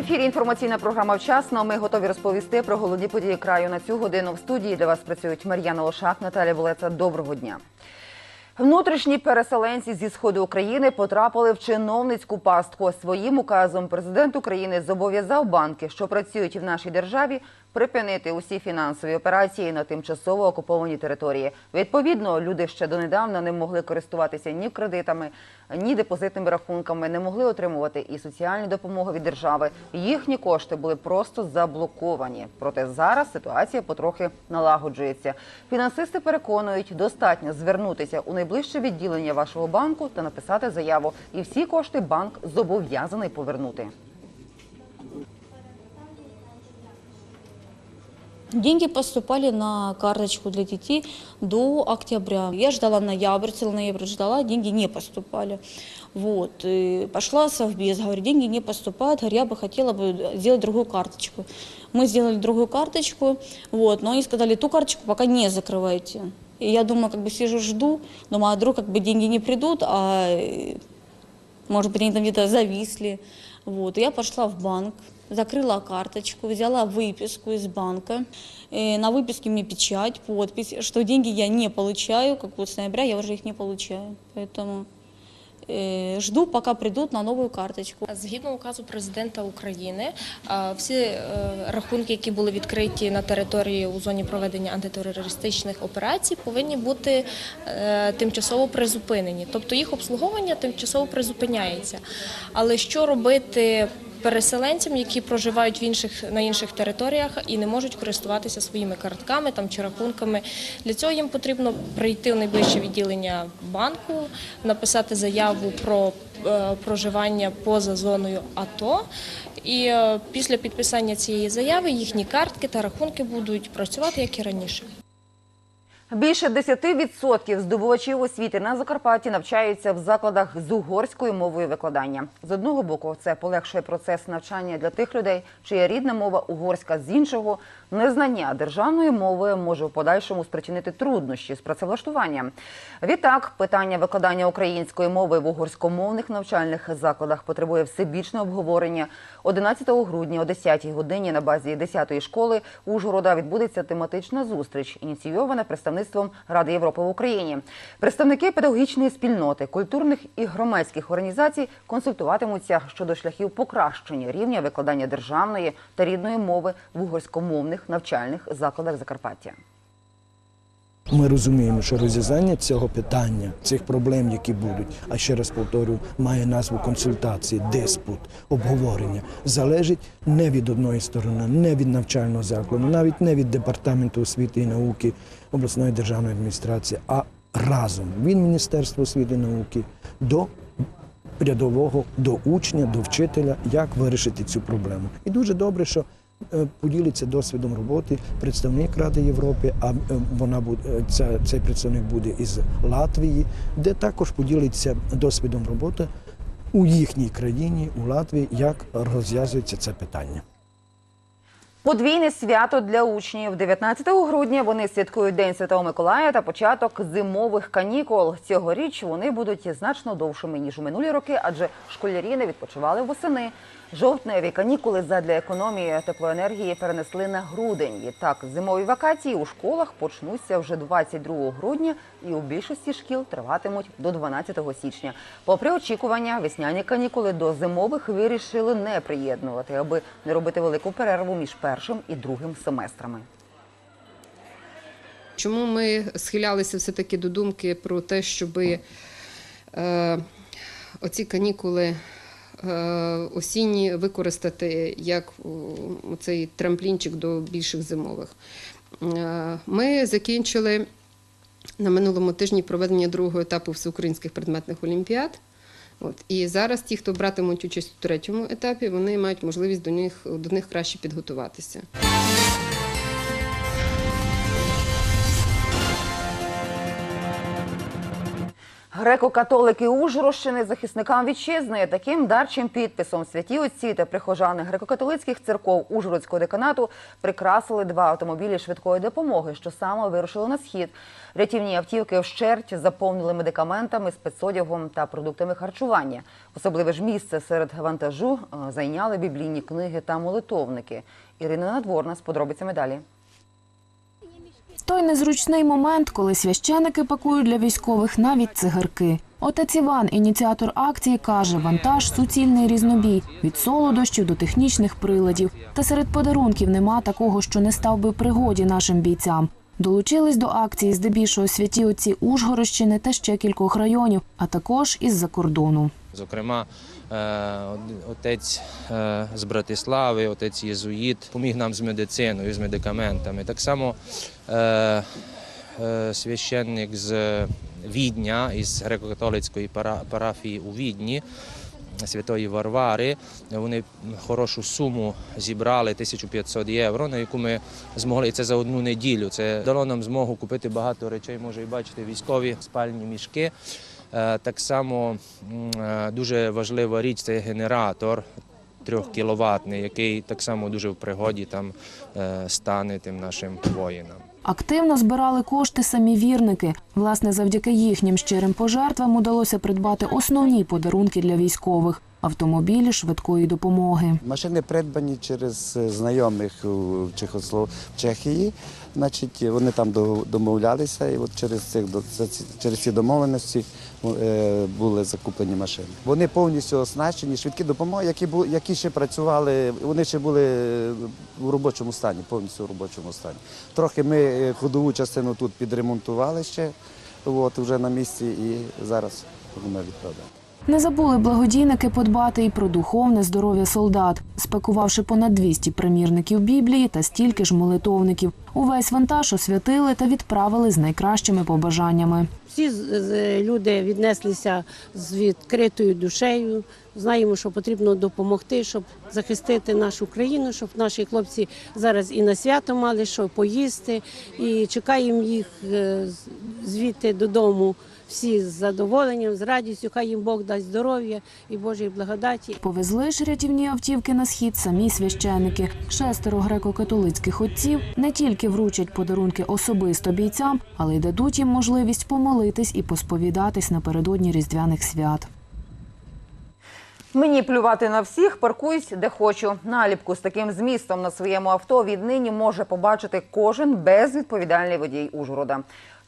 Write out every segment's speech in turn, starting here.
ефірі інформаційна програма вчасно. Ми готові розповісти про головні події краю на цю годину. В студії для вас працюють Мар'яна Лошак, Наталя Болеца. Доброго дня. Внутрішні переселенці зі сходу України потрапили в чиновницьку пастку. Своїм указом президент України зобов'язав банки, що працюють в нашій державі, припинити усі фінансові операції на тимчасово окупованій території. Відповідно, люди ще донедавна не могли користуватися ні кредитами, ні депозитними рахунками, не могли отримувати і соціальні допомоги від держави. Їхні кошти були просто заблоковані. Проте зараз ситуація потрохи налагоджується. Фінансисти переконують, достатньо звернутися у найближче відділення вашого банку та написати заяву. І всі кошти банк зобов'язаний повернути. Деньги поступали на карточку для детей до октября. Я ждала ноябрь, целый ноябрь ждала, деньги не поступали. Вот. И пошла в совбез, говорю, деньги не поступают, говорю, я бы хотела бы сделать другую карточку. Мы сделали другую карточку, вот, но они сказали, ту карточку пока не закрывайте. И я думаю, как бы сижу, жду, думаю, а вдруг как бы деньги не придут, а э, может быть, они там где-то зависли. Вот. И я пошла в банк, закрыла карточку, взяла выписку из банка. Э, на выписке мне печать, подпись, что деньги я не получаю, как вот с ноября я уже их не получаю. Поэтому э, жду, пока придут на новую карточку. Згідно указу президента України, а, всі е, рахунки, які були відкриті на території у зоні проведення антитерористичних операцій, повинні бути е, тимчасово призупинені. Тобто їх обслуговування тимчасово призупиняється. Але що робити? Переселенцям, які проживають в інших на інших територіях і не можуть користуватися своїми картками там чи рахунками. Для цього їм потрібно прийти у найближче відділення банку, написати заяву про е, проживання поза зоною АТО. І е, після підписання цієї заяви їхні картки та рахунки будуть працювати як і раніше. Більше 10% здобувачів освіти на Закарпатті навчаються в закладах з угорською мовою викладання. З одного боку, це полегшує процес навчання для тих людей, чия рідна мова угорська. З іншого, незнання державної мови може в подальшому спричинити труднощі з працевлаштуванням. Відтак, питання викладання української мови в угорськомовних навчальних закладах потребує всебічного обговорення. 11 грудня о 10 годині на базі 10-ї школи Ужгорода відбудеться тематична зустріч, ініційована представництвом Ради Європи в Україні. Представники педагогічної спільноти, культурних і громадських організацій консультуватимуться щодо шляхів покращення рівня викладання державної та рідної мови в угорськомовних навчальних закладах Закарпаття. Ми розуміємо, що розв'язання цього питання, цих проблем, які будуть, а ще раз повторю, має назву консультації, диспут, обговорення, залежить не від одної сторони, не від навчального закладу, навіть не від департаменту освіти і науки обласної державної адміністрації, а разом від Міністерства освіти і науки до рядового, до учня, до вчителя, як вирішити цю проблему. І дуже добре, що поділиться досвідом роботи представник Ради Європи, а е, вона буде е, цей представник буде із Латвії, де також поділиться досвідом роботи у їхній країні, у Латвії, як розв'язується це питання. Подвійне свято для учнів 19 грудня. Вони святкують День Святого Миколая та початок зимових канікул. Цьогоріч вони будуть значно довшими ніж у минулі роки, адже школярі не відпочивали восени. Жовтневі канікули задля економії теплоенергії перенесли на грудень. Відтак, зимові вакації у школах почнуться вже 22 грудня і у більшості шкіл триватимуть до 12 січня. Попри очікування, весняні канікули до зимових вирішили не приєднувати, аби не робити велику перерву між першим і другим семестрами. Чому ми схилялися все-таки до думки про те, щоб е, оці канікули е, осінні використати як цей трамплінчик до більших зимових? Е, ми закінчили на минулому тижні проведення другого етапу всеукраїнських предметних олімпіад. От. І зараз ті, хто братимуть участь у третьому етапі, вони мають можливість до них, до них краще підготуватися. Греко-католики Ужгородщини захисникам вітчизни таким дарчим підписом святі отці та прихожани греко-католицьких церков Ужгородського деканату прикрасили два автомобілі швидкої допомоги, що саме вирушили на схід. Рятівні автівки вщерть заповнили медикаментами, спецодягом та продуктами харчування. Особливе ж місце серед вантажу е, зайняли біблійні книги та молитовники. Ірина Надворна з подробицями далі. Той незручний момент, коли священики пакують для військових навіть цигарки. Отець Іван, ініціатор акції, каже, вантаж суцільний різнобій від солодощів до технічних приладів. Та серед подарунків нема такого, що не став би пригоді нашим бійцям. Долучились до акції здебільшого святі отці Ужгородщини та ще кількох районів, а також із-за кордону. Зокрема, отець е, з Братислави, отець Єзуїт, поміг нам з медициною, з медикаментами. Так само е, е, священник з Відня, із греко-католицької парафії у Відні. Святої Варвари, вони хорошу суму зібрали 1500 євро, на яку ми змогли і це за одну неділю. Це дало нам змогу купити багато речей. Може і бачити військові спальні мішки. Е, Так само е, дуже важлива річ це генератор трьохкіловатний, який так само дуже в пригоді там е, стане тим нашим воїнам. Активно збирали кошти самі вірники. Власне, завдяки їхнім щирим пожертвам удалося придбати основні подарунки для військових автомобілі швидкої допомоги. Машини придбані через знайомих в Чехії. Значить, вони там домовлялися, і от через цих через ці домовленості е, були закуплені машини. Вони повністю оснащені, швидкі допомоги, які які ще працювали, вони ще були в робочому стані, повністю в робочому стані. Трохи ми е, ходову частину тут підремонтували ще, от вже на місці, і зараз будемо відправляти. Не забули благодійники подбати і про духовне здоров'я солдат, спакувавши понад 200 примірників Біблії та стільки ж молитовників. Увесь вантаж освятили та відправили з найкращими побажаннями. Всі з- люди віднеслися з відкритою душею. Знаємо, що потрібно допомогти, щоб захистити нашу країну, щоб наші хлопці зараз і на свято мали що поїсти. І чекаємо їх е, звідти додому. Всі з задоволенням, з радістю. Хай їм Бог дасть здоров'я і Божої благодаті. Повезли ж рятівні автівки на схід самі священики. Шестеро греко-католицьких отців не тільки вручать подарунки особисто бійцям, але й дадуть їм можливість помолитись і посповідатись напередодні різдвяних свят. Мені плювати на всіх, паркуюсь де хочу. Наліпку з таким змістом на своєму авто віднині може побачити кожен безвідповідальний водій Ужгорода.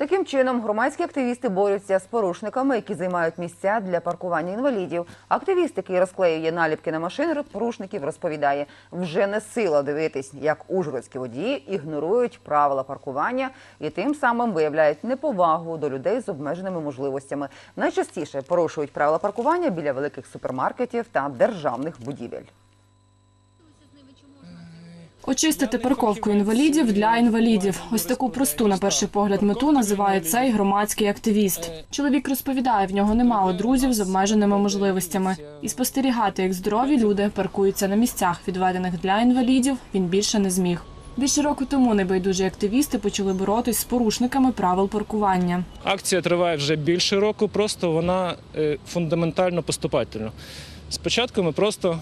Таким чином, громадські активісти борються з порушниками, які займають місця для паркування інвалідів. Активіст, який розклеює наліпки на машини порушників, розповідає, вже не сила дивитись, як ужгородські водії ігнорують правила паркування і тим самим виявляють неповагу до людей з обмеженими можливостями. Найчастіше порушують правила паркування біля великих супермаркетів та державних будівель. Очистити парковку інвалідів для інвалідів. Ось таку просту на перший погляд мету називає цей громадський активіст. Чоловік розповідає, в нього немало друзів з обмеженими можливостями, і спостерігати, як здорові люди паркуються на місцях, відведених для інвалідів, він більше не зміг. Більше року тому небайдужі активісти почали боротись з порушниками правил паркування. Акція триває вже більше року, просто вона е, фундаментально поступательна. Спочатку ми просто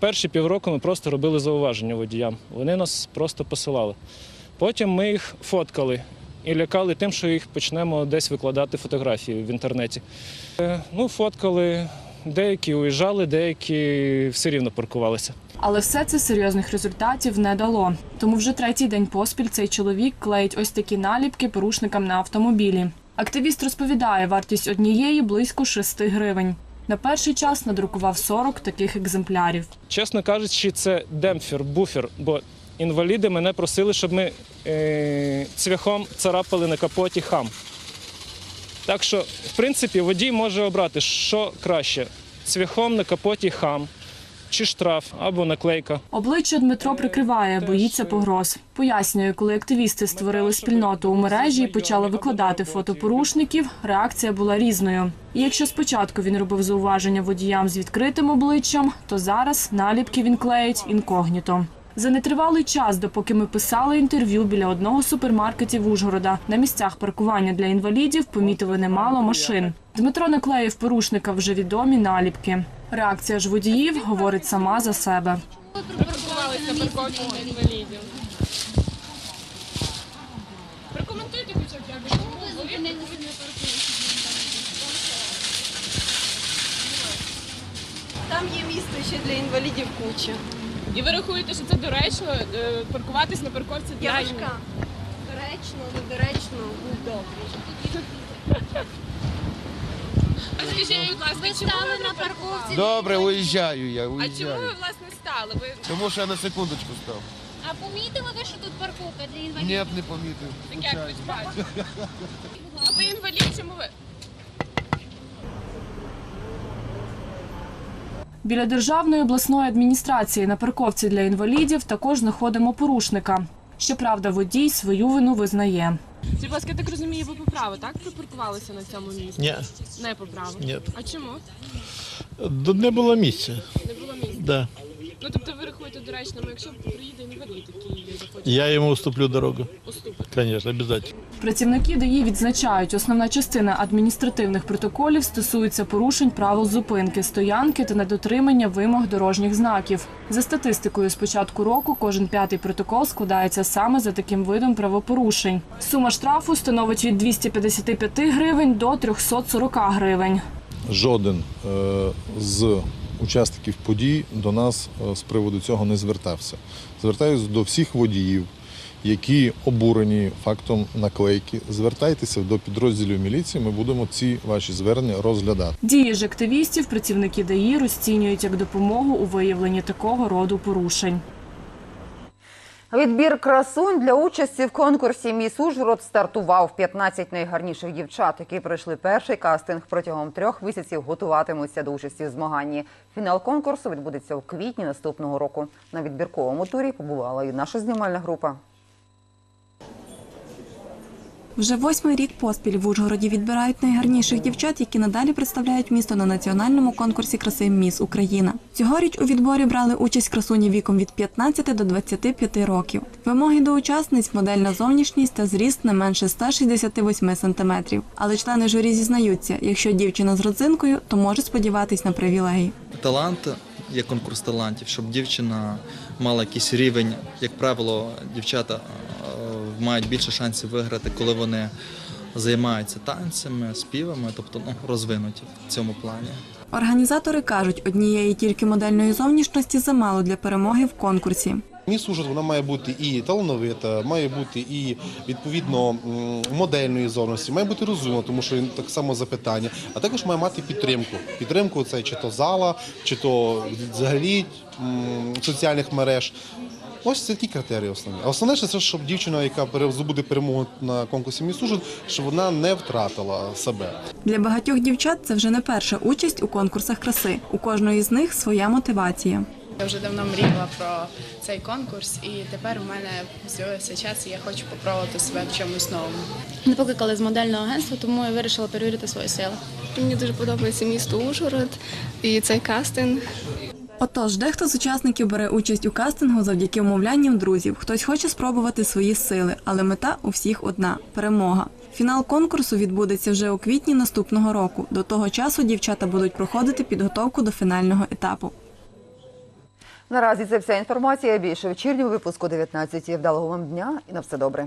перші півроку ми просто робили зауваження водіям. Вони нас просто посилали. Потім ми їх фоткали і лякали тим, що їх почнемо десь викладати фотографії в інтернеті. Е, Ну, фоткали, деякі уїжджали, деякі все рівно паркувалися. Але все це серйозних результатів не дало. Тому вже третій день поспіль цей чоловік клеїть ось такі наліпки порушникам на автомобілі. Активіст розповідає, вартість однієї близько 6 гривень. На перший час надрукував 40 таких екземплярів. Чесно кажучи, це демпфер, буфер, бо інваліди мене просили, щоб ми е, цвяхом царапали на капоті хам. Так що, в принципі, водій може обрати, що краще: цвяхом на капоті хам, чи штраф, або наклейка. Обличчя Дмитро прикриває, боїться погроз. Пояснює, коли активісти створили спільноту у мережі і почали викладати фото порушників, реакція була різною. І якщо спочатку він робив зауваження водіям з відкритим обличчям, то зараз наліпки він клеїть інкогніто. За нетривалий час, допоки ми писали інтерв'ю біля одного супермаркетів Ужгорода, на місцях паркування для інвалідів помітили немало машин. Дмитро не клеїв порушника вже відомі наліпки. Реакція ж водіїв говорить сама за себе. Припаркувалися на парковці для інвалідів. Прокоментуйте хоча б як чому ви Там є місце ще для інвалідів куча. І ви рахуєте, що це доречно е, паркуватись на парковці для доречно, недоречно, був добрий. А скажіть, будь ласка, чому ви на парковці? Добре, уїжджаю я, А чому уїжджаю. ви власне стали? Ви Тому що я на секундочку став. А помітили ви, що тут парковка для інвалідів? Ні, не помітив. так як ви бачите? А ви інвалід, чому ви? Біля державної обласної адміністрації на парковці для інвалідів також знаходимо порушника. Щоправда, водій свою вину визнає. Будь ласка, я так розумію, ви по праву, так припаркувалися на цьому місці? Ні, Не по праву. ні. А чому? Д- Не було місця. Не було місця. Да. Ну тобто ви рахуєте доречним, якщо приїде інвалід, який захоче Я йому уступлю дорогу. уступити. Звісно, обов'язково. Працівники ДАІ відзначають, основна частина адміністративних протоколів стосується порушень правил зупинки, стоянки та недотримання вимог дорожніх знаків. За статистикою з початку року кожен п'ятий протокол складається саме за таким видом правопорушень. Сума штрафу становить від 255 гривень до 340 гривень. Жоден е, з учасників подій до нас е, з приводу цього не звертався. Звертаюся до всіх водіїв, які обурені фактом наклейки. Звертайтеся до підрозділів міліції. Ми будемо ці ваші звернення розглядати. Дії ж активістів працівники ДАІ розцінюють як допомогу у виявленні такого роду порушень. Відбір красунь для участі в конкурсі Міс Ужгород стартував. 15 найгарніших дівчат, які пройшли перший кастинг, протягом трьох місяців готуватимуться до участі в змаганні. Фінал конкурсу відбудеться у квітні наступного року. На відбірковому турі побувала і наша знімальна група. Вже восьмий рік поспіль в Ужгороді відбирають найгарніших дівчат, які надалі представляють місто на національному конкурсі краси Міс Україна. Цьогоріч у відборі брали участь красуні віком від 15 до 25 років. Вимоги до учасниць модельна зовнішність та зріст не менше 168 сантиметрів. Але члени журі зізнаються, якщо дівчина з родзинкою, то може сподіватись на привілеї. талант є конкурс талантів, щоб дівчина мала якийсь рівень. Як правило, дівчата е, мають більше шансів виграти, коли вони займаються танцями, співами, тобто ну, розвинуті в цьому плані. Організатори кажуть, однієї тільки модельної зовнішності замало для перемоги в конкурсі. Міс Ужгород вона має бути і талановита, має бути і відповідно модельної зовності, має бути розумна, тому що так само запитання, а також має мати підтримку. Підтримку це чи то зала, чи то взагалі соціальних мереж. Ось це такі критерії основні. А основне це, щоб дівчина, яка здобуде перемогу на конкурсі Міс Ужгород, щоб вона не втратила себе. Для багатьох дівчат це вже не перша участь у конкурсах краси. У кожної з них своя мотивація. Я вже давно мріяла про цей конкурс, і тепер у мене з'явився час, і я хочу спробувати себе в чомусь новому. Мене покликали з модельного агентства, тому я вирішила перевірити свої сили. Мені дуже подобається місто Ужгород і цей кастинг. Отож, дехто з учасників бере участь у кастингу завдяки умовлянням друзів. Хтось хоче спробувати свої сили, але мета у всіх одна перемога. Фінал конкурсу відбудеться вже у квітні наступного року. До того часу дівчата будуть проходити підготовку до фінального етапу. Наразі це вся інформація. Більше вечірнього випуску 19. Вдалого вам дня і на все добре.